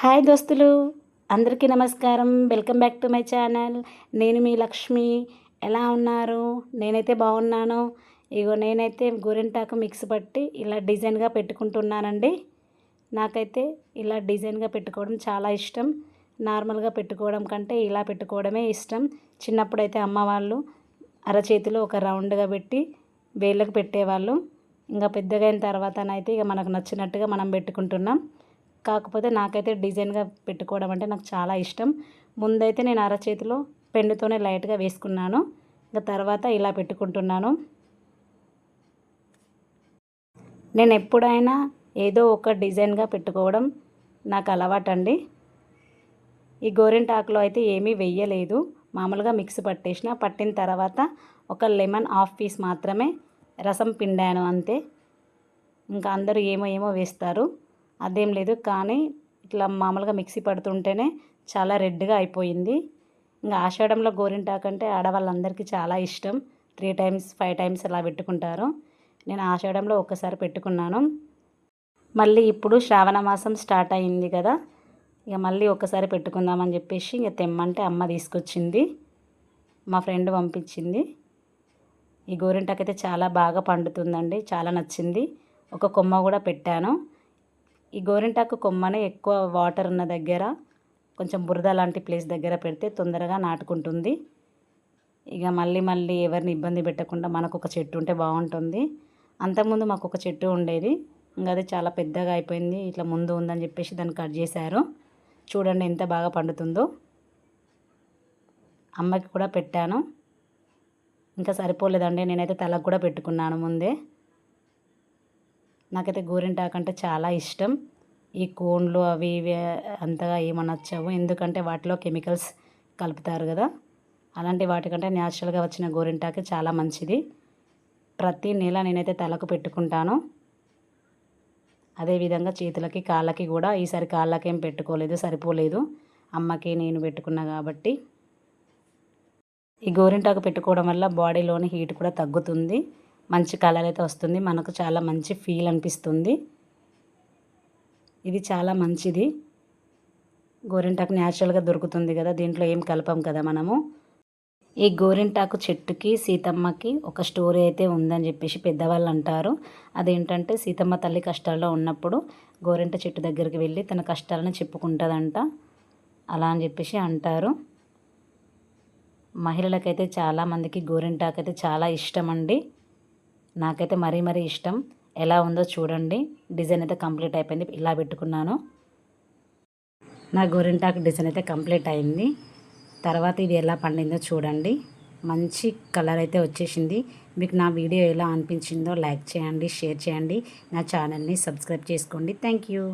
Hi దోస్తులు అందరికీ నమస్కారం. Welcome back to my channel. నేను మీ లక్ష్మి. ఎలా ఉన్నారు? నేనైతే బాగున్నాను. ఇగో నేనైతే గోరింటాకు మిక్స్ పట్టి ఇలా డిజైన్గా పెట్టుకుంటున్నానండి. నాకైతే ఇలా డిజైన్గా పెట్టుకోవడం చాలా ఇష్టం. నార్మల్గా పెట్టుకోవడం కంటే ఇలా పెట్టుకోవడమే ఇష్టం. చిన్నప్పుడైతే అమ్మ వాళ్ళు అరచేతిలో ఒక రౌండ్గా పెట్టి వేళ్ళకు పెట్టేవాళ్ళు. ఇంకా పెద్దగా అయిన తర్వాతనైతే ఇక మనకు నచ్చినట్టుగా మనం పెట్టుకుంటున్నాం. కాకపోతే నాకైతే డిజైన్గా పెట్టుకోవడం అంటే నాకు చాలా ఇష్టం. ముందైతే నేను అరచేతిలో పెన్నుతోనే లైట్గా వేసుకున్నాను. ఇంకా తర్వాత ఇలా పెట్టుకుంటున్నాను. నేను ఎప్పుడైనా ఏదో ఒక డిజైన్గా పెట్టుకోవడం నాకు అలవాటండి. ఈ గోరింటాకులో అయితే ఏమీ వెయ్యలేదు మామూలుగా మిక్స్ పట్టేసిన పట్టిన తర్వాత ఒక లెమన్ హాఫ్ పీస్ మాత్రమే రసం పిండాను అంతే. ఇంకా అందరూ ఏమో ఏమో వేస్తారు. అదేం లేదు కానీ ఇట్లా మామూలుగా మిక్సీ పడుతుంటేనే చాలా రెడ్గా అయిపోయింది. ఇంకా ఆషాఢంలో గోరింటాకు అంటే ఆడవాళ్ళందరికీ చాలా ఇష్టం. త్రీ టైమ్స్ ఫైవ్ టైమ్స్ అలా పెట్టుకుంటారు. నేను ఆషాఢంలో ఒక్కసారి పెట్టుకున్నాను. మళ్ళీ ఇప్పుడు శ్రావణ మాసం స్టార్ట్ అయింది కదా ఇక మళ్ళీ ఒక్కసారి పెట్టుకుందామని చెప్పేసి ఇక తెమ్మంటే అమ్మ తీసుకొచ్చింది. మా ఫ్రెండ్ పంపించింది. ఈ గోరింటాకు అయితే చాలా బాగా పండుతుందండి చాలా నచ్చింది. ఒక కొమ్మ కూడా పెట్టాను. ఈ గోరింటాకు కొమ్మనే ఎక్కువ వాటర్ ఉన్న దగ్గర కొంచెం బురద లాంటి ప్లేస్ దగ్గర పెడితే తొందరగా నాటుకుంటుంది. ఇక మళ్ళీ మళ్ళీ ఎవరిని ఇబ్బంది పెట్టకుండా మనకు ఒక చెట్టు ఉంటే బాగుంటుంది. అంతకుముందు మాకు ఒక చెట్టు ఉండేది. ఇంకా అది చాలా పెద్దగా అయిపోయింది. ఇట్లా ముందు ఉందని చెప్పేసి దాన్ని కట్ చేశారు. చూడండి ఎంత బాగా పండుతుందో. అమ్మకి కూడా పెట్టాను. ఇంకా సరిపోలేదండి. నేనైతే తలకు కూడా పెట్టుకున్నాను ముందే. నాకైతే గోరింటాకు అంటే చాలా ఇష్టం. ఈ కోన్లు అవి ఇవి అంతగా ఏమనొచ్చావు ఎందుకంటే వాటిలో కెమికల్స్ కలుపుతారు కదా. అలాంటి వాటికంటే న్యాచురల్గా వచ్చిన గోరింటాకు చాలా మంచిది. ప్రతి నెల నేనైతే తలకు పెట్టుకుంటాను. అదేవిధంగా చేతులకి కాళ్ళకి కూడా ఈసారి కాళ్ళకి ఏం పెట్టుకోలేదు సరిపోలేదు. అమ్మకి నేను పెట్టుకున్నా కాబట్టి. ఈ గోరింటాకు పెట్టుకోవడం వల్ల బాడీలోని హీట్ కూడా తగ్గుతుంది. మంచి కలర్ అయితే వస్తుంది. మనకు చాలా మంచి ఫీల్ అనిపిస్తుంది. ఇది చాలా మంచిది. గోరింటాకు న్యాచురల్గా దొరుకుతుంది కదా దీంట్లో ఏం కలపం కదా మనము. ఈ గోరింటాకు చెట్టుకి సీతమ్మకి ఒక స్టోరీ అయితే ఉందని చెప్పేసి పెద్దవాళ్ళు అంటారు. అదేంటంటే సీతమ్మ తల్లి కష్టాల్లో ఉన్నప్పుడు గోరింట చెట్టు దగ్గరికి వెళ్ళి తన కష్టాలను చెప్పుకుంటుందంట. అలా అని చెప్పేసి అంటారు. మహిళలకైతే చాలామందికి గోరింటాకు అయితే చాలా ఇష్టం అండి. నాకైతే మరీ మరీ ఇష్టం. ఎలా ఉందో చూడండి. డిజైన్ అయితే కంప్లీట్ అయిపోయింది. ఇలా పెట్టుకున్నాను. నా గోరింటాకు డిజైన్ అయితే కంప్లీట్ అయింది. తర్వాత ఇది ఎలా పండిందో చూడండి. మంచి కలర్ అయితే వచ్చేసింది. మీకు నా వీడియో ఎలా అనిపించిందో లైక్ చేయండి షేర్ చేయండి. నా ఛానల్ని సబ్స్క్రైబ్ చేసుకోండి. Thank you.